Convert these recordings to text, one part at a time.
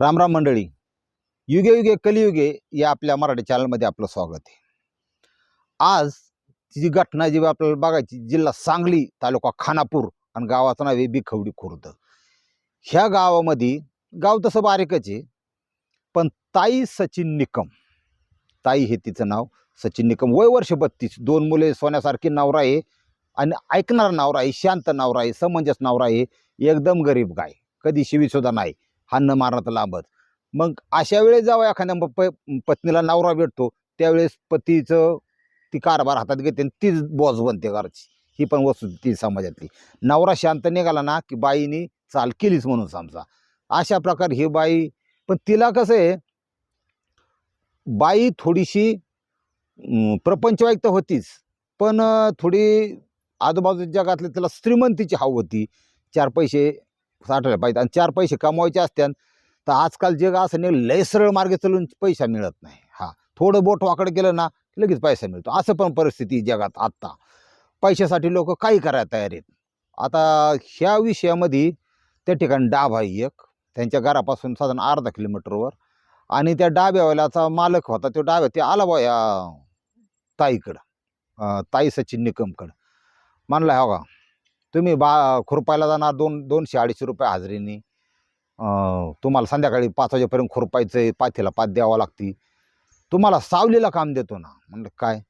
रामराम मंडळी. युगे युगे कलियुगे या आपल्या मराठी चॅनलमध्ये आपलं स्वागत आहे. आज जी घटना जी आपल्याला बघायची जिल्हा सांगली तालुका खानापूर आणि गावाचं नाव आहे बिखवडी खुर्द. ह्या गावामध्ये गाव तसं बारीकच आहे पण ताई सचिन निकम. ताई हे तिचं नाव सचिन निकम. वय वर्ष बत्तीस. दोन मुले सोन्यासारखी नवरा आहे आणि ऐकणारा नवरा आहे शांत नवरा आहे समंजस नवरा आहे एकदम गरीब गाय. कधी शिवीसुद्धा नाही. हान्न मारत लांबच. मग अशा वेळेस जेव्हा एखाद्या प- प- पत्नीला नवरा भेटतो त्यावेळेस पतीचं ती कारभार हातात घेते आणि तीच बॉस बनते घरची. ही पण वस्तू ती समाजातली. नवरा शांत निघाला ना की बाईनी चाल केलीच म्हणून समजा. अशा प्रकारे ही बाई पण तिला कसं आहे बाई थोडीशी प्रपंचवाईक तर होतीच. पण थोडी आजूबाजूच्या जगातली तिला श्रीमंतीची हाव होती. चार पैसे साठायला पाहिजे. आणि चार पैसे कमवायचे असत्यान तर आजकाल जग असं नाही लय सरळ मार्गे चालून पैसा मिळत नाही. हा थोडं बोट वाकडं केलं ना लगेच पैसा मिळतो. असं पण परिस्थिती जगात आत्ता. पैशासाठी लोक काही करायला तयार आहेत. आता ह्या विषयामध्ये त्या ठिकाणी डाब आहे एक. त्यांच्या घरापासून साधारण अर्धा किलोमीटरवर. आणि त्या डाब्यावाल्याचा मालक होता तो डाब्या ते आला बा या ताईकडं. ताई सचिन निकमकडं. म्हणला हो का तुम्ही बा खुरपायला जाणार दोन दोनशे अडीचशे रुपये हाजरीने. तुम्हाला संध्याकाळी पाच वाजेपर्यंत खुरपायचं आहे पाथीला पात द्यावं लागते. तुम्हाला सावलीला काम देतो ना. म्हणलं काय?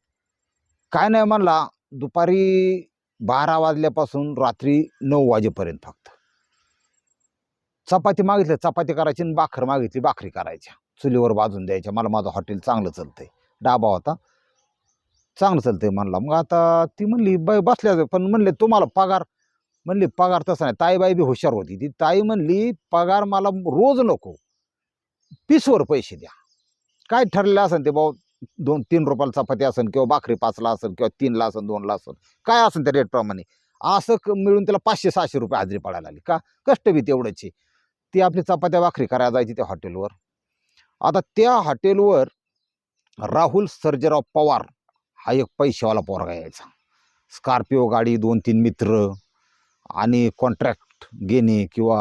काय नाही म्हणला दुपारी बारा वाजल्यापासून रात्री नऊ वाजेपर्यंत फक्त. चपाती मागितली चपाती करायची आणि बाखर मागितली बाखरी करायच्या. चुलीवर भाजून द्यायच्या. मला माझं हॉटेल चांगलं चालतंय. डाबा होता. चांगलं चालतंय म्हणला. मग आता ती म्हणली बाई बसल्या पण म्हणले तुम्हाला पगार. म्हणली पगार तसा नाही. ताईबाई बी हुशार होती ती. ताई म्हणली पगार मला रोज नको. पीसवर पैसे द्या. काय ठरलेलं असेल ते भाऊ? दोन तीन रुपयाला चपाती असेल किंवा भाकरी पाचला असेल किंवा तीनला असेल दोनला असेल काय असेल त्या रेटप्रमाणे असं क- मिळून त्याला पाचशे सहाशे रुपये हाजरी पडायला लागली. का? कष्ट बी तेवढंच ती आपली चपात्या भाकरी करायला जायची त्या हॉटेलवर आता त्या हॉटेलवर राहुल सर्जेराव पवार हा एक पैशावाला पोरगा यायचा. स्कॉर्पिओ गाडी दोन तीन मित्र आणि कॉन्ट्रॅक्ट घेणे किंवा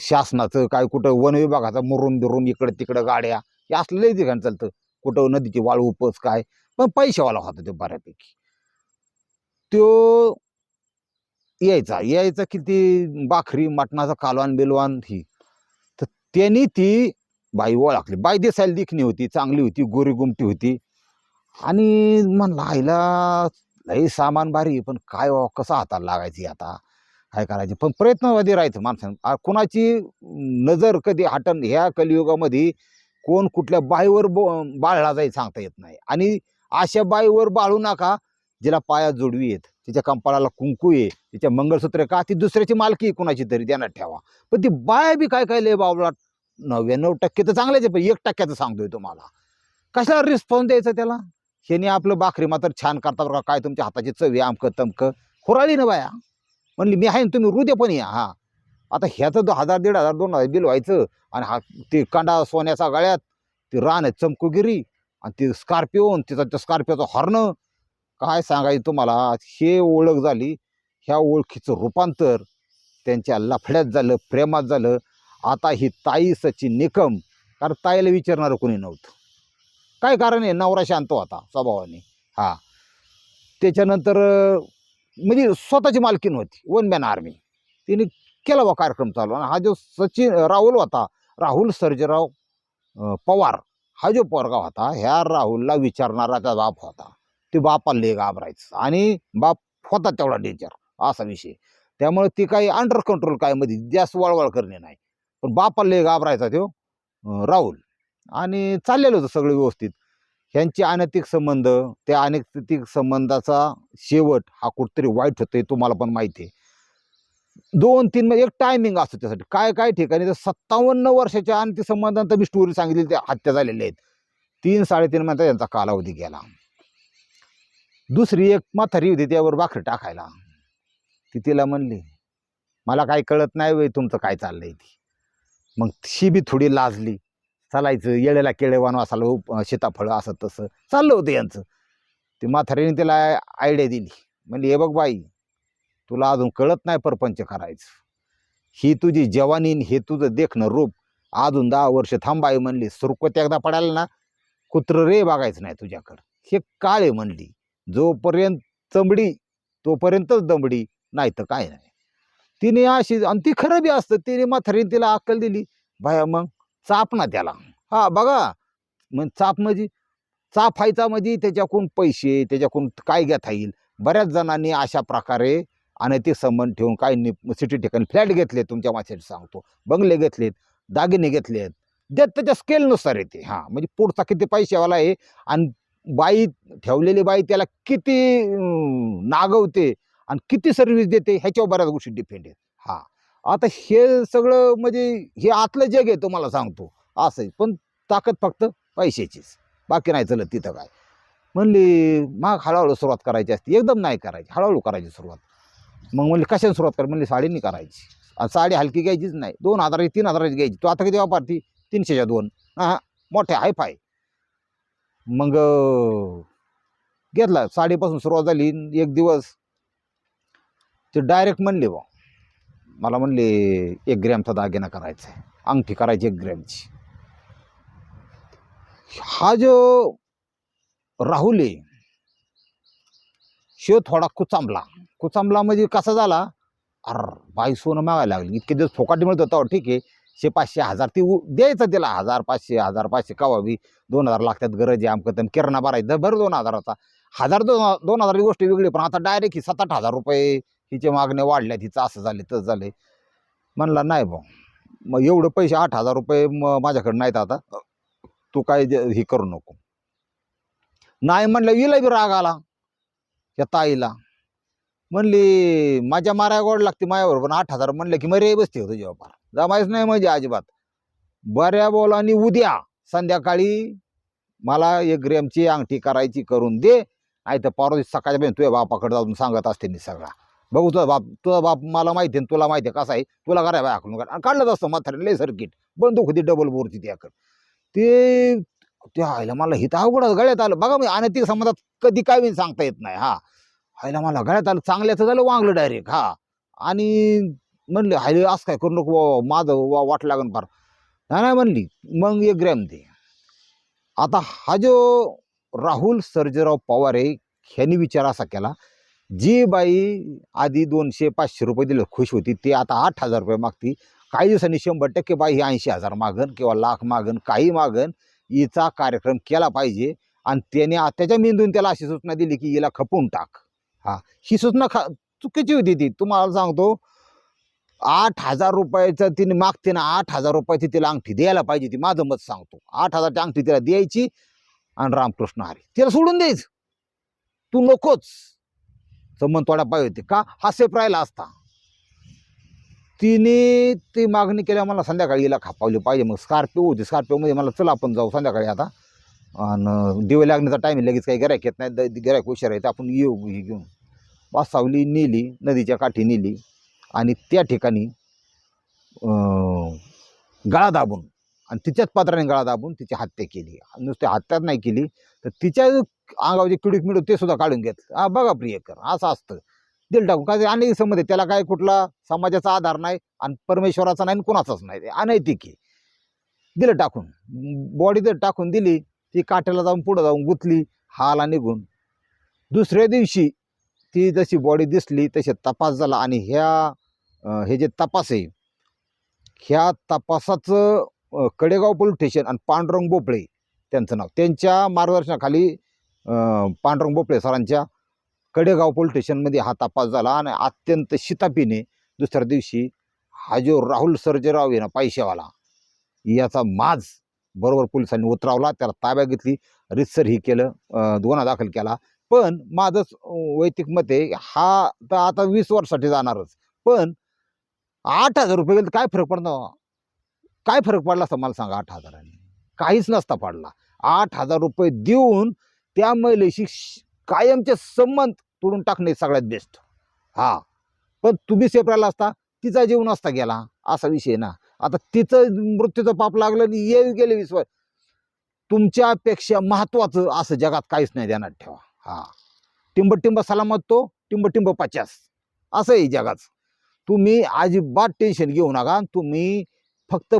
शासनाचं काय कुठं वन विभागाचा मुरुम बिरून इकडं तिकडं गाड्या हे असलेलं लई ठिकाणी चालतं. कुठं नदीची वाळू उपस काय पण पैशावाला होता तो बऱ्यापैकी. तो यायचा. यायचा की ती भाकरी मटणाचा कालवान बिलवान ही. तर त्यांनी ती बाई ओळखली बाई दिसायला दिखणी होती चांगली होती गोरी गुमटी होती. आणि म्हणलं आईला लई सामान भारी पण काय हो, कसं हाताला लागायची आता? काय करायची? पण प्रयत्नवादी राहायचं माणसानं. कुणाची नजर कधी हटन ह्या कलियुगामध्ये कोण कुठल्या बाईवर बो बाळला जाईल सांगता येत नाही. आणि अशा बाईवर बाळू नका जिला पाया जोडवी येत. तिच्या कंपाळाला कुंकू आहे तिच्या मंगळसूत्र का? ती दुसऱ्याची मालकी आहे कुणाची तरी त्यांना ठेवा. पण ती बाय बी काय काय लय बाबला नव्याण्णव टक्के तर चांगलेच आहे पण एक टक्क्याचं सांगतोय तुम्हाला. कशाला रिस्पॉन्स द्यायचा त्याला? ह्याने आपलं भाकरी मात्र छान करता बरं का काय तुमच्या हाताची चवी आमकं तमकं. होराळी ना बाया. म्हणली मी आहे ना तुम्ही रुदे पण या हा. आता ह्याचं दो हजार दीड हजार दोन हजार बिल व्हायचं आणि हा ते कांडा सोन्याचा गळ्यात ती रान आहे चमकुगिरी आणि ती स्कॉर्पिओ तिचा त्या स्कॉर्पिओचं हॉर्न. काय सांगायचं तुम्हाला हे ओळख झाली ह्या ओळखीचं रूपांतर त्यांच्या लफड्यात झालं प्रेमात झालं आता ही ताई सचिन निकम कारण ताईला विचारणारं कोणी नव्हतं. काय कारण आहे? नवरा शांत होता स्वभावाने. हां. त्याच्यानंतर म्हणजे स्वतःची मालकीन होती वन मॅन आर्मी. तिने केला बा कार्यक्रम चालू. आणि हा जो सचिन राहुल होता राहुल सर्जेराव पवार हा जो पोरगा होता ह्या राहुलला विचारणारा त्या बाप होता. ते बापाला ले घाबरायचं. आणि बाप होता तेवढा डेंजर असा विषय. त्यामुळे ती काही अंडर कंट्रोल काय मध्ये जास्त वळवळ करणे नाही. पण बापाला लय घाबरायचा तो राहुल. आणि चाललेलं होतं सगळं व्यवस्थित. ह्यांचे अनैतिक संबंध त्या अनैतिक संबंधाचा शेवट हा कुठतरी वाईट होतोय तुम्हाला पण माहिती आहे. दोन तीन म्हणजे एक टायमिंग असतो त्यासाठी. काय काय ठिकाणी तर सत्तावन्न वर्षाच्या अनैतिक संबंधांत मी स्टोरी सांगितली त्या हत्या झालेल्या आहेत. तीन साडेतीन महिन्यात यांचा कालावधी गेला. दुसरी एक म्हातारी होती त्यावर भाकरी टाकायला. ती तिला म्हणली मला काय कळत नाही वय तुमचं काय चाललंय ती. मग शी बी थोडी लाजली. चालायचं येळेला केळे वनवासाला उप सीताफळं असं तसं. चाललं होतं यांचं. ती म्हातारीने तिला आयडिया दिली. म्हणली हे बघ बाई तुला अजून कळत नाही परपंच करायचं. ही तुझी जवानीन हे तुझं देखणं रूप अजून दहा वर्ष थांबाय म्हणली. सुरकोत एकदा पडायला ना कुत्र रे बघायचं नाही तुझ्याकडं. हे काळे म्हणली. जोपर्यंत चमडी तोपर्यंतच दमडी नाही तर काय नाही. तिने अशी आणि ती खरं बी असतं तिने म्हातारीने तिला अक्कल दिली बाया मग चाप ना त्याला. हा बघा मग चाप म्हणजे चाफायचा म्हणजे त्याच्याकडून पैसे त्याच्याकडून काय घेता येईल? बऱ्याच जणांनी अशा प्रकारे अनैतिक संबंध ठेवून काही सिटी ठिकाणी फ्लॅट घेतले तुमच्या माझ्यासाठी सांगतो. बंगले घेतलेत दागिने घेतलेत. देत त्याच्या स्केलनुसार येते हां म्हणजे पुढचा किती पैशावाला आहे आणि बाई ठेवलेली बाई त्याला किती नागवते आणि किती सर्व्हिस देते ह्याच्यावर बऱ्याच गोष्टी डिपेंड आहेत. हा. आता हे सगळं म्हणजे हे आतलं जग आहे तुम्हाला सांगतो. असं आहे. पण ताकद फक्त पैशाचीच. बाकी नाही चलत तिथं काय. म्हणली मग हळूहळू सुरुवात करायची असते. एकदम नाही करायची. हळूहळू करायची सुरुवात. मग म्हणली कशाने सुरुवात कर? म्हणली साडीने करायची. आणि साडी हलकी घ्यायचीच नाही. दोन हजाराची तीन हजाराची घ्यायची. तू आता किती वापरती? तीनशेच्या दोन. हां मोठ्या हाय फाय. मग घेतला. साडीपासून सुरुवात झाली. एक दिवस ते डायरेक्ट म्हणले बा मला म्हणले एक ग्रॅमचा दागिना करायचा आहे. अंगठी करायची एक ग्रॅमची हा जो राहुल आहे शिव थोडा कुचांबला कुचांबला म्हणजे कसा झाला? अर बाई सोनं मागायला लागली. इतके दिवस फोकाटी मिळत होता ठीक आहे. शे पाचशे हजार ती उ- द्यायचं तिला हजार पाचशे हजार पाचशे कवावी दोन हजार लागतात गरज आहे आमकं. तर किराणा भरायचं. बरं दोन हजाराचा. हजार दोन दोन हजारची गोष्ट वेगळी पण आता डायरेक्ट ही सात आठ हजार रुपये हिचे मागण्या वाढल्या हिचं असं झाले तसं झालं म्हणला नाही भाऊ मग एवढं पैसे आठ हजार रुपये म माझ्याकडे नाहीत आता. तू काय हे करू नको. नाही म्हणलं येईल बी राग आला या ताईला. म्हणली माझ्या माराय गोड लागते माझ्यावर पण आठ हजार म्हणलं की मरे बसते होतं जेव्हा जमायच नाही म्हणजे अजिबात. बऱ्या बोलानी उद्या संध्याकाळी मला एक ग्रॅमची अंगठी करायची करून दे. नाही तर परवा सकाळच्या तुझ्या बापाकडे जाऊन सांगत असते मी सगळा. बघू तुझा बाप तुझा बाप मला माहिती आहे तुला माहिती आहे कसा आहे. तुला करा बाय आखलून आणि काढलंच असतं म्हातारे लय सर्किट. बंदूक होती डबल बोरची त्याकडे ते ते आयला मला हिथं अवघड गळ्यात आलं. बघा मी अनैतिक संबंधात कधी काय बी सांगता येत नाही हा. हायला मला गळ्यात आलं चांगल्याचं झालं वांगलं डायरेक्ट हा. आणि म्हणले हायले असं काय करू नको माझं वा वाट लागन फार. नाही नाही म्हणली. मग एक ग्रॅम दे. आता हा जो राहुल सर्जेराव पवार आहे ह्यांनी विचार असा केला जी बाई आधी दोनशे पाचशे रुपये दिले खुश होती ती आता आठ हजार रुपये मागती. काही दिवसांनी शंभर टक्के बाई ही ऐंशी हजार मागन किंवा लाख मागन काही मागन. हिचा कार्यक्रम केला पाहिजे आणि त्याने आ- त्याच्या मेंदून त्याला अशी सूचना दिली की हिला खपून टाक. हा ही सूचना खा चुकीची होती ती. तुम्हाला सांगतो आठ हजार रुपयाचं तिने मागते ना आठ हजार रुपयाची तिला अंगठी द्यायला पाहिजे ती माझं मत सांगतो. आठ हजारची अंगठी तिला द्यायची आणि रामकृष्ण हरी तिला सोडून द्यायच. तू नकोच. तर मन तोडा पाहिजे होते. का? हा सेफ राहिला असता. तिने ती मागणी केल्या मला संध्याकाळी हिला खापावली पाहिजे. मग स्कॉर्पिओ होती. स्कॉर्पिओमध्ये मला चला आपण जाऊ संध्याकाळी आता. आणि दिवे लागण्याचा टाईम लगेच काही गिरायक येत नाही. गिरायक हुशार आहे. तर आपण येऊ हे घेऊन. वासावली नेली नदीच्या काठी नेली. आणि त्या ठिकाणी गळा दाबून आणि तिच्याच पात्राने गळा दाबून तिची हत्या केली. नुसती हत्याच नाही केली तर तिच्या अंगावरचे किडूक मिडूक ते सुद्धा काढून घेतलं. हा बघा प्रियकर असं असतं. दिल टाकून. काय अनेक संबंध आहे. त्याला काय कुठला समाजाचा आधार नाही आणि परमेश्वराचा नाही आणि कोणाचाच नाही. ते अनैतिक आहे. दिलं टाकून. बॉडी जर टाकून दिली ती काट्याला जाऊन पुढं जाऊन गुतली हाला निघून. दुसऱ्या दिवशी ती जशी बॉडी दिसली तसे तपास झाला आणि ह्या हे जे तपास आहे ह्या तपासाचं कडेगाव पोलीस स्टेशन आणि पांडुरंग बोपळे त्यांचं नाव. त्यांच्या मार्गदर्शनाखाली पांडुरंग बोपळे सरांच्या कडेगाव पोलीस स्टेशनमध्ये हा तपास झाला आणि अत्यंत शितापीने दुसऱ्या दिवशी हा जो राहुल सर्जेराव आहे ना पैशावाला याचा माज बरोबर पोलिसांनी उतरावला. त्याला ताब्यात घेतली. रितसर ही केलं गुन्हा दाखल केला. पण माझंच वैयक्तिक मत आहे हा तर आता वीस वर्षासाठी जाणारच. पण आठ हजार रुपये गेले तर काय फरक पडणार? काय फरक पडला असता मला सांगा आठ हजारांनी? काहीच नसता पडला. आठ हजार रुपये देऊन त्या महिलेशी श- कायमचे संबंध तोडून टाकणे सगळ्यात बेस्ट हा. पण तुम्ही सेफ राहिला असता तिचा जीवन असता गेला असा विषय ना. आता तिचं मृत्यूचं पाप लागलं आणि येऊ गेले विश्व तुमच्यापेक्षा महत्वाचं असं जगात काहीच नाही ध्यानात ठेवा. हा. टिंबटिंब सलामत तो टिंबटिंब टिंब पचास. असं आहे जगाचं. तुम्ही अजिबात टेन्शन घेऊ नका. तुम्ही फक्त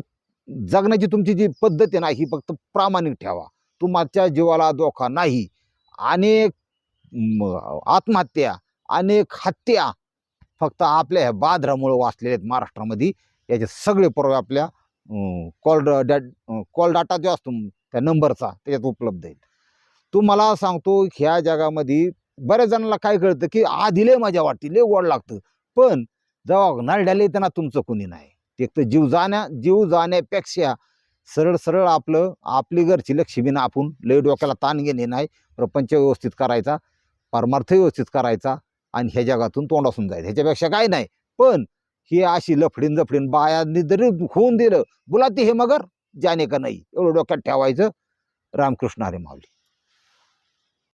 जगण्याची तुमची जी पद्धत आहे ना ही फक्त प्रामाणिक ठेवा. तुमच्या जीवाला धोका नाही. अनेक आत्महत्या अनेक हत्या फक्त आपल्या ह्या बादरामुळे वाचलेल्या आहेत महाराष्ट्रामध्ये. याचे सगळे पुरावे आपल्या कॉल डॅ कॉल डाटा जो असतो त्या नंबरचा त्याच्यात उपलब्ध आहे तुम्हाला सांगतो ह्या जगामध्ये बऱ्याच जणांना काय कळतं की आधी लय मजा वाटते लय गोड लागतं. पण जेव्हा नरड्याला येतं ना तुमचं कोणी नाही. एक तर जीव जाण्या जीव जाण्यापेक्षा सरळ सरळ आपलं आपली घरची लक्ष्मीनं आपण लय डोक्याला ताण घेणे नाही. प्रपंच व्यवस्थित करायचा परमार्थ व्यवस्थित करायचा आणि ह्या जगातून तोंडासून जायचं ह्याच्यापेक्षा काय नाही. पण ही अशी लफडीन जफडीन बायांनी जरी होऊन दिलं बुलाती हे मगर जाणे का नाही? एवढं डोक्यात ठेवायचं. रामकृष्ण हरे माऊली.